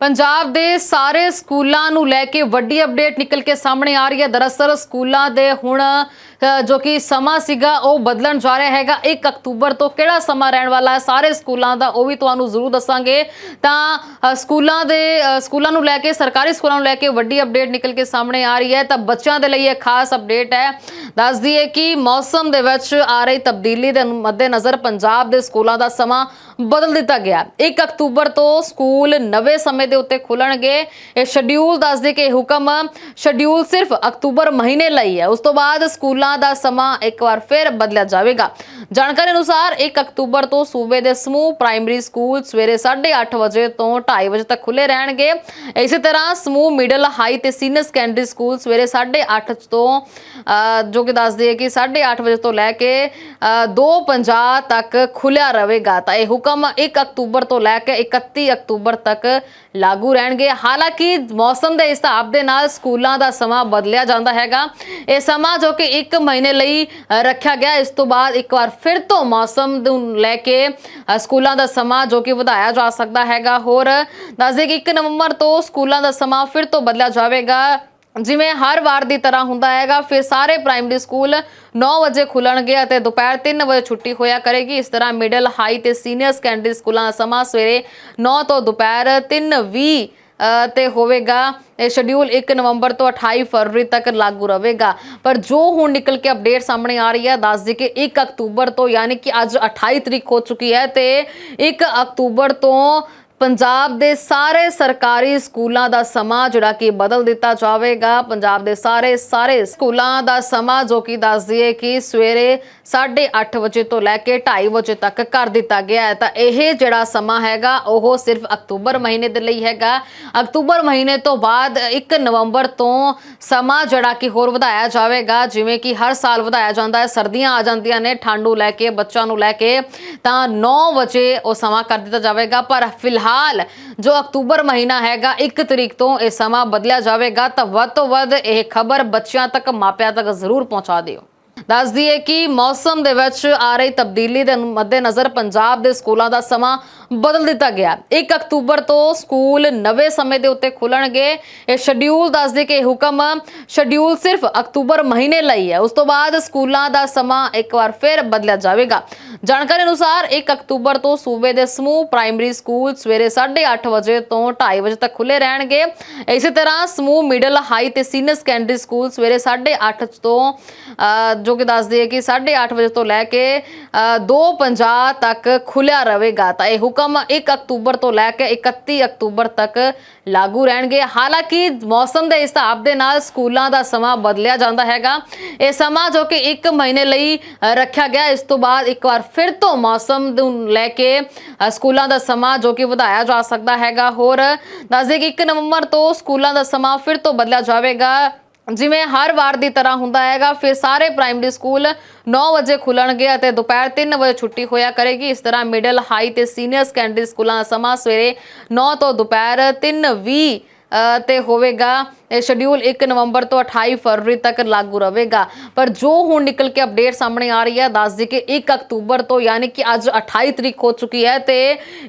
ਪੰਜਾਬ ਦੇ ਸਾਰੇ ਸਕੂਲਾਂ ਨੂੰ ਲੈ ਕੇ ਵੱਡੀ ਅਪਡੇਟ ਨਿਕਲ ਕੇ ਸਾਹਮਣੇ ਆ ਰਹੀ ਹੈ। ਦਰਅਸਲ ਸਕੂਲਾਂ ਦੇ ਹੁਣ ਜੋ ਕਿ ਸਮਾਂ ਸੀਗਾ, ਉਹ ਬਦਲਣ ਜਾ ਰਿਹਾ ਹੈਗਾ। 1 ਅਕਤੂਬਰ ਤੋਂ ਕਿਹੜਾ ਸਮਾਂ ਰਹਿਣ ਵਾਲਾ ਹੈ? ਸਾਰੇ ਸਕੂਲਾਂ ਦਾ, ਉਹ ਵੀ ਤੁਹਾਨੂੰ ਜ਼ਰੂਰ ਦੱਸਾਂਗੇ। ਤਾਂ ਸਕੂਲਾਂ ਦੇ ਸਕੂਲਾਂ ਨੂੰ ਲੈ ਕੇ, ਸਰਕਾਰੀ ਸਕੂਲਾਂ ਨੂੰ ਲੈ ਕੇ ਵੱਡੀ ਅਪਡੇਟ ਨਿਕਲ ਕੇ ਸਾਹਮਣੇ ਆ ਰਹੀ ਹੈ। ਤਾਂ ਬੱਚਿਆਂ ਦੇ ਲਈ ਇਹ ਖਾਸ ਅਪਡੇਟ ਹੈ। ਦੱਸ ਦਈਏ ਕਿ ਮੌਸਮ ਦੇ ਵਿੱਚ ਆ ਰਹੀ ਤਬਦੀਲੀ ਦੇ ਮੱਦੇਨਜ਼ਰ ਪੰਜਾਬ ਦੇ ਸਕੂਲਾਂ ਦਾ ਸਮਾਂ ਬਦਲ ਦਿੱਤਾ ਗਿਆ। 1 ਅਕਤੂਬਰ ਤੋਂ ਸਕੂਲ ਨਵੇਂ ਸਮੇਂ ਦੇ ਉੱਤੇ ਖੁੱਲਣਗੇ। ਇਹ ਸ਼ਡਿਊਲ ਦੱਸਦੇ ਕਿ ਇਹ ਹੁਕਮ ਸ਼ਡਿਊਲ ਸਿਰਫ ਅਕਤੂਬਰ ਮਹੀਨੇ ਲਈ ਹੈ। ਉਸ ਤੋਂ ਬਾਅਦ ਸਕੂਲਾਂ ਦਾ ਸਮਾਂ ਇੱਕ ਵਾਰ ਫਿਰ ਬਦਲਿਆ ਜਾਵੇਗਾ। ਜਾਣਕਾਰੀ ਅਨੁਸਾਰ 1 ਅਕਤੂਬਰ ਤੋਂ ਸੂਬੇ ਦੇ ਸਮੂਹ ਪ੍ਰਾਇਮਰੀ ਸਕੂਲ ਸਵੇਰੇ 8:30 ਵਜੇ ਤੋਂ 2:30 ਵਜੇ ਤੱਕ ਖੁੱਲੇ ਰਹਿਣਗੇ। ਇਸੇ ਤਰ੍ਹਾਂ ਸਮੂਹ ਮਿਡਲ ਹਾਈ ਤੇ ਸੀਨੀਅਰ ਸੈਕੰਡਰੀ ਸਕੂਲ ਸਵੇਰੇ 8:30 ਤੋਂ ਅ, ਜੋ ਕਿ ਦੱਸਦੇ ਹੈ ਕਿ 8:30 ਵਜੇ ਤੋਂ ਲੈ ਕੇ ਅ, 2:50 ਤੱਕ ਖੁੱਲਿਆ ਰਹੇਗਾ। ਤਾਂ ਇਹ ਹੁਕਮ 1 ਅਕਤੂਬਰ ਤੋਂ ਲੈ ਕੇ 31 ਅਕਤੂਬਰ ਤੱਕ ਲਾਗੂ ਰਹਿਣਗੇ। ਹਾਲਾਂਕਿ ਮੌਸਮ ਦੇ ਹਿਸਾਬ ਦੇ ਨਾਲ ਸਕੂਲਾਂ ਦਾ ਸਮਾਂ ਬਦਲਿਆ ਜਾਂਦਾ ਹੈਗਾ। ਇਹ ਸਮਾਂ ਜੋ ਕਿ 1 ਮਹੀਨੇ ਲਈ ਰੱਖਿਆ ਗਿਆ। ਇਸ ਤੋਂ ਬਾਅਦ ਇੱਕ ਵਾਰ ਫਿਰ ਤੋਂ ਮੌਸਮ ਨੂੰ ਲੈ ਕੇ ਸਕੂਲਾਂ ਦਾ ਸਮਾਂ ਜੋ ਕਿ ਵਧਾਇਆ ਜਾ ਸਕਦਾ ਹੈਗਾ। ਹੋਰ, ਦੱਸਦੇ ਕਿ 1 ਨਵੰਬਰ ਤੋਂ ਸਕੂਲਾਂ ਦਾ ਸਮਾਂ ਫਿਰ ਤੋਂ ਬਦਲਿਆ ਜਾਵੇਗਾ। ਜਿਵੇਂ ਹਰ ਵਾਰ ਦੀ ਤਰ੍ਹਾਂ ਹੁੰਦਾ ਹੈਗਾ ਫਿਰ ਸਾਰੇ ਪ੍ਰਾਇਮਰੀ ਸਕੂਲ 9 ਵਜੇ ਖੁੱਲਣਗੇ ਅਤੇ ਦੁਪਹਿਰ 3 ਵਜੇ ਛੁੱਟੀ ਹੋਇਆ ਕਰੇਗੀ। ਇਸ ਤਰ੍ਹਾਂ ਮਿਡਲ ਹਾਈ ਤੇ ਸੀਨੀਅਰ ਸੈਕੰਡਰੀ ਸਕੂਲਾਂ ਦਾ ਸਮਾਂ ਸਵੇਰੇ 9 ਤੋਂ ਦੁਪਹਿਰ 3:20 ਅ, ਤੇ ਹੋਵੇਗਾ। ਇਹ ਸ਼ਡਿਊਲ 1 ਨਵੰਬਰ ਤੋਂ 28 ਫਰਵਰੀ ਤੱਕ ਲਾਗੂ ਰਹੇਗਾ। ਪਰ ਜੋ ਹੁਣ ਨਿਕਲ ਕੇ ਅਪਡੇਟ ਸਾਹਮਣੇ ਆ ਰਹੀ ਹੈ ਦੱਸ ਦੇ ਕਿ 1 ਅਕਤੂਬਰ ਤੋਂ ਯਾਨੀ ਕਿ ਅੱਜ 28 ਤਰੀਕ ਹੋ ਚੁੱਕੀ ਹੈ ਤੇ 1 ਅਕਤੂਬਰ ਤੋਂ ਪੰਜਾਬ ਦੇ ਸਾਰੇ ਸਰਕਾਰੀ ਸਕੂਲਾਂ ਦਾ ਸਮਾਂ ਜਿਹੜਾ ਕਿ ਬਦਲ ਦਿੱਤਾ ਜਾਵੇਗਾ। ਪੰਜਾਬ ਦੇ ਸਾਰੇ ਸਾਰੇ ਸਕੂਲਾਂ ਦਾ ਸਮਾਂ ਜੋ ਕਿ ਦੱਸ ਦਈਏ ਕਿ ਸਵੇਰੇ 8:30 ਵਜੇ ਤੋਂ ਲੈ ਕੇ 2:30 ਵਜੇ ਤੱਕ ਕਰ ਦਿੱਤਾ ਗਿਆ ਹੈ। ਤਾਂ ਇਹ ਜਿਹੜਾ ਸਮਾਂ ਹੈਗਾ, ਉਹ ਸਿਰਫ ਅਕਤੂਬਰ ਮਹੀਨੇ ਦੇ ਲਈ ਹੈਗਾ। ਅਕਤੂਬਰ ਮਹੀਨੇ ਤੋਂ ਬਾਅਦ 1 ਨਵੰਬਰ ਤੋਂ ਸਮਾਂ ਜਿਹੜਾ ਕਿ ਹੋਰ ਵਧਾਇਆ ਜਾਵੇਗਾ। ਜਿਵੇਂ ਕਿ ਹਰ ਸਾਲ ਵਧਾਇਆ ਜਾਂਦਾ ਹੈ। ਸਰਦੀਆਂ ਆ ਜਾਂਦੀਆਂ ਨੇ, ਠੰਡ ਨੂੰ ਲੈ ਕੇ, ਬੱਚਿਆਂ ਨੂੰ ਲੈ ਕੇ। ਤਾਂ 9 ਵਜੇ ਉਹ ਸਮਾਂ ਕਰ ਦਿੱਤਾ ਜਾਵੇਗਾ। ਪਰ ਫਿਲਹਾਲ ਜੋ ਅਕਤੂਬਰ ਮਹੀਨਾ ਹੈਗਾ 1 ਤਰੀਕ ਤੋਂ ਇਹ ਸਮਾਂ ਬਦਲਿਆ ਜਾਵੇਗਾ, ਤਾਂ ਵੱਧ ਤੋਂ ਵੱਧ ਇਹ ਖਬਰ ਬੱਚਿਆਂ ਤੱਕ, ਮਾਪਿਆਂ ਤੱਕ ਜ਼ਰੂਰ ਪਹੁੰਚਾ ਦਿਓ। ਦੱਸ ਦਈਏ ਕਿ ਮੌਸਮ ਦੇ ਵਿੱਚ ਆ ਰਹੀ ਤਬਦੀਲੀ ਦੇ ਮੱਦੇਨਜ਼ਰ ਪੰਜਾਬ ਦੇ ਸਕੂਲਾਂ ਦਾ ਸਮਾਂ ਬਦਲ ਦਿੱਤਾ ਗਿਆ 1 ਅਕਤੂਬਰ ਤੋਂ ਸਕੂਲ ਨਵੇਂ ਸਮੇਂ ਦੇ ਉੱਤੇ ਖੁੱਲਣਗੇ ਇਹ ਸ਼ਡਿਊਲ ਦੱਸਦੇ ਕਿ ਇਹ ਹੁਕਮ ਸ਼ਡਿਊਲ ਸਿਰਫ ਅਕਤੂਬਰ ਮਹੀਨੇ ਲਈ ਹੈ ਉਸ ਤੋਂ ਬਾਅਦ ਸਕੂਲਾਂ ਦਾ ਸਮਾਂ ਇੱਕ ਵਾਰ ਫਿਰ ਬਦਲਿਆ ਜਾਵੇਗਾ ਜਾਣਕਾਰੀ ਅਨੁਸਾਰ 1 ਅਕਤੂਬਰ ਤੋਂ ਸੂਬੇ ਦੇ ਸਮੂਹ ਪ੍ਰਾਇਮਰੀ ਸਕੂਲ ਸਵੇਰੇ 8:30 ਵਜੇ ਤੋਂ 2:30 ਵਜੇ ਤੱਕ ਖੁੱਲੇ ਰਹਿਣਗੇ ਇਸੇ ਤਰ੍ਹਾਂ ਸਮੂਹ ਮਿਡਲ ਹਾਈ ਤੇ ਸੀਨੀਅਰ ਸੈਕੰਡਰੀ ਸਕੂਲ ਸਵੇਰੇ 8:30 ਤੋਂ ਅ, ਜੋ ਕਿ ਦੱਸਦੇ ਹੈ ਕਿ 8:30 ਵਜੇ ਤੋਂ ਲੈ ਕੇ ਅ, 2:50 ਤੱਕ ਖੁੱਲਿਆ ਰਹੇਗਾ ਤਾਂ ਇਹ ਹੁਕਮ 1 ਅਕਤੂਬਰ ਤੋਂ ਲੈ ਕੇ 31 ਅਕਤੂਬਰ ਤੱਕ ਲਾਗੂ ਰਹਿਣਗੇ। ਹਾਲਾਂਕਿ ਮੌਸਮ ਦੇ ਹਿਸਾਬ ਦੇ ਨਾਲ ਸਕੂਲਾਂ ਦਾ ਸਮਾਂ ਬਦਲਿਆ ਜਾਂਦਾ ਹੈਗਾ। ਇਹ ਸਮਾਂ ਜੋ ਕਿ 1 ਮਹੀਨੇ ਲਈ ਰੱਖਿਆ ਗਿਆ। ਇਸ ਤੋਂ ਬਾਅਦ ਇੱਕ ਵਾਰ ਫਿਰ ਤੋਂ ਮੌਸਮ ਨੂੰ ਲੈ ਕੇ ਸਕੂਲਾਂ ਦਾ ਸਮਾਂ ਜੋ ਕਿ ਵਧਾਇਆ ਜਾ ਸਕਦਾ ਹੈਗਾ। ਹੋਰ, ਦੱਸਦੇ ਕਿ 1 ਨਵੰਬਰ ਤੋਂ ਸਕੂਲਾਂ ਦਾ ਸਮਾਂ ਫਿਰ ਤੋਂ ਬਦਲਿਆ ਜਾਵੇਗਾ। ਜਿਵੇਂ ਹਰ ਵਾਰ ਦੀ ਤਰ੍ਹਾਂ ਹੁੰਦਾ ਹੈਗਾ ਫਿਰ ਸਾਰੇ ਪ੍ਰਾਇਮਰੀ ਸਕੂਲ 9 ਵਜੇ ਖੁੱਲਣਗੇ ਅਤੇ ਦੁਪਹਿਰ 3 ਵਜੇ ਛੁੱਟੀ ਹੋਇਆ ਕਰੇਗੀ। ਇਸ ਤਰ੍ਹਾਂ ਮਿਡਲ ਹਾਈ ਤੇ ਸੀਨੀਅਰ ਸੈਕੰਡਰੀ ਸਕੂਲਾਂ ਦਾ ਸਮਾਂ ਸਵੇਰੇ 9 ਤੋਂ ਦੁਪਹਿਰ 3:20 ਅ, ਤੇ ਹੋਵੇਗਾ। ਇਹ ਸ਼ਡਿਊਲ 1 ਨਵੰਬਰ ਤੋਂ 28 ਫਰਵਰੀ ਤੱਕ ਲਾਗੂ ਰਹੇਗਾ। ਪਰ ਜੋ ਹੁਣ ਨਿਕਲ ਕੇ ਅਪਡੇਟ ਸਾਹਮਣੇ ਆ ਰਹੀ ਹੈ ਦੱਸ ਦੇ ਕਿ 1 ਅਕਤੂਬਰ ਤੋਂ ਯਾਨੀ ਕਿ ਅੱਜ 28 ਤਰੀਕ ਹੋ ਚੁੱਕੀ ਹੈ ਤੇ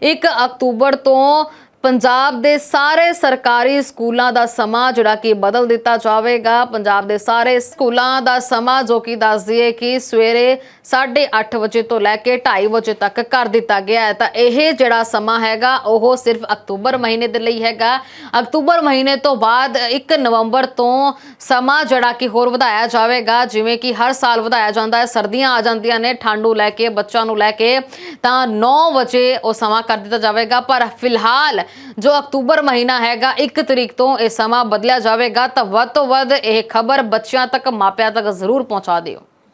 1 ਅਕਤੂਬਰ ਤੋਂ ਪੰਜਾਬ ਦੇ ਸਾਰੇ ਸਰਕਾਰੀ ਸਕੂਲਾਂ ਦਾ ਸਮਾਂ ਜਿਹੜਾ ਕਿ ਬਦਲ ਦਿੱਤਾ ਜਾਵੇਗਾ। ਪੰਜਾਬ ਦੇ ਸਾਰੇ ਸਕੂਲਾਂ ਦਾ ਸਮਾਂ ਜੋ ਕਿ ਦੱਸ ਦਈਏ ਕਿ ਸਵੇਰੇ 8:30 ਵਜੇ ਤੋਂ ਲੈ ਕੇ 2:30 ਵਜੇ ਤੱਕ ਕਰ ਦਿੱਤਾ ਗਿਆ ਹੈ। ਤਾਂ ਇਹ ਜਿਹੜਾ ਸਮਾਂ ਹੈਗਾ, ਉਹ ਸਿਰਫ ਅਕਤੂਬਰ ਮਹੀਨੇ ਦੇ ਲਈ ਹੈਗਾ। ਅਕਤੂਬਰ ਮਹੀਨੇ ਤੋਂ ਬਾਅਦ 1 ਨਵੰਬਰ ਤੋਂ ਸਮਾਂ ਜਿਹੜਾ ਕਿ ਹੋਰ ਵਧਾਇਆ ਜਾਵੇਗਾ। ਜਿਵੇਂ ਕਿ ਹਰ ਸਾਲ ਵਧਾਇਆ ਜਾਂਦਾ ਹੈ, ਸਰਦੀਆਂ ਆ ਜਾਂਦੀਆਂ ਨੇ, ਠੰਡ ਨੂੰ ਲੈ ਕੇ, ਬੱਚਿਆਂ ਨੂੰ ਲੈ ਕੇ, ਤਾਂ 9 ਵਜੇ ਉਹ ਸਮਾਂ ਕਰ ਦਿੱਤਾ ਜਾਵੇਗਾ। ਪਰ ਫਿਲਹਾਲ ਜੋ ਅਕਤੂਬਰ ਮਹੀਨਾ ਹੈਗਾ 1 ਤਰੀਕ ਤੋਂ ਇਹ ਸਮਾਂ ਬਦਲਿਆ ਜਾਵੇਗਾ, ਤਾਂ ਵੱਧ ਤੋਂ ਵੱਧ ਇਹ ਖਬਰ ਬੱਚਿਆਂ ਤੱਕ, ਮਾਪਿਆਂ ਤੱਕ ਜ਼ਰੂਰ ਪਹੁੰਚਾ ਦਿਓ।